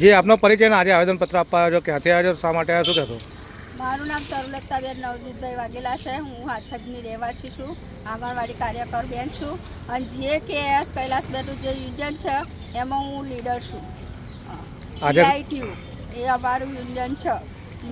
જે આપનો પરિચય આજે આવેદનપત્ર આપવા આવ્યો ક્યાંથી આવ્યો શા માટે આવ્યો શું કહેતો મારું નામ તરુલતાબેન નવજીતભાઈ વાઘેલા છે. હું હાથજની રહેવાસી છું. આંગણવાડી કાર્યકર બેન છું. અને જે કે એસ કૈલાસબેનનું જે યુનિયન છે એમાં હું લીડર છું. સીઆઈટીયુ એ અમારું યુનિયન છે.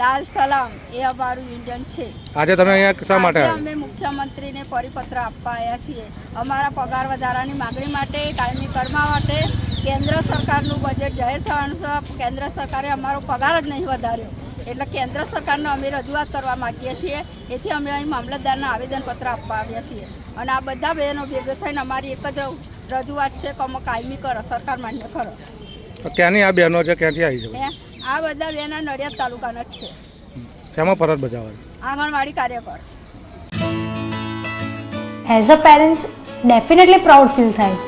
લાલ સલામ એ અમારું યુનિયન છે. આજે તમે અહીંયા શા માટે અમે મુખ્યમંત્રીને પરિપત્ર આપવા આવ્યા છીએ. અમારા પગાર વધારાની માગણી માટે કાયમી કરવા માટે કેન્દ્ર સરકારનું બજેટ જાહેર થવાનું છે. કેન્દ્ર સરકારે અમારો પગાર જ નહીં વધાર્યો. એટલે કેન્દ્ર સરકારને અમે રજૂઆત કરવા માગીએ છીએ. એથી અમે અહીં મામલતદારના આવેદનપત્ર આપવા આવ્યા છીએ. અને આ બધા બહેનો ભેગો થઈને અમારી એક જ રજૂઆત છે કે અમે કાયમી કરો સરકાર માન્ય કરો. ક્યાંની આ બહેનો છે? ક્યાંથી આવી છે? આ બધા બહેનો નડિયાદ તાલુકાના જ છે. શેમાં ફરજ બજાવવાની આંગણવાડી કાર્યકર. As a parents definitely proud feel થાય.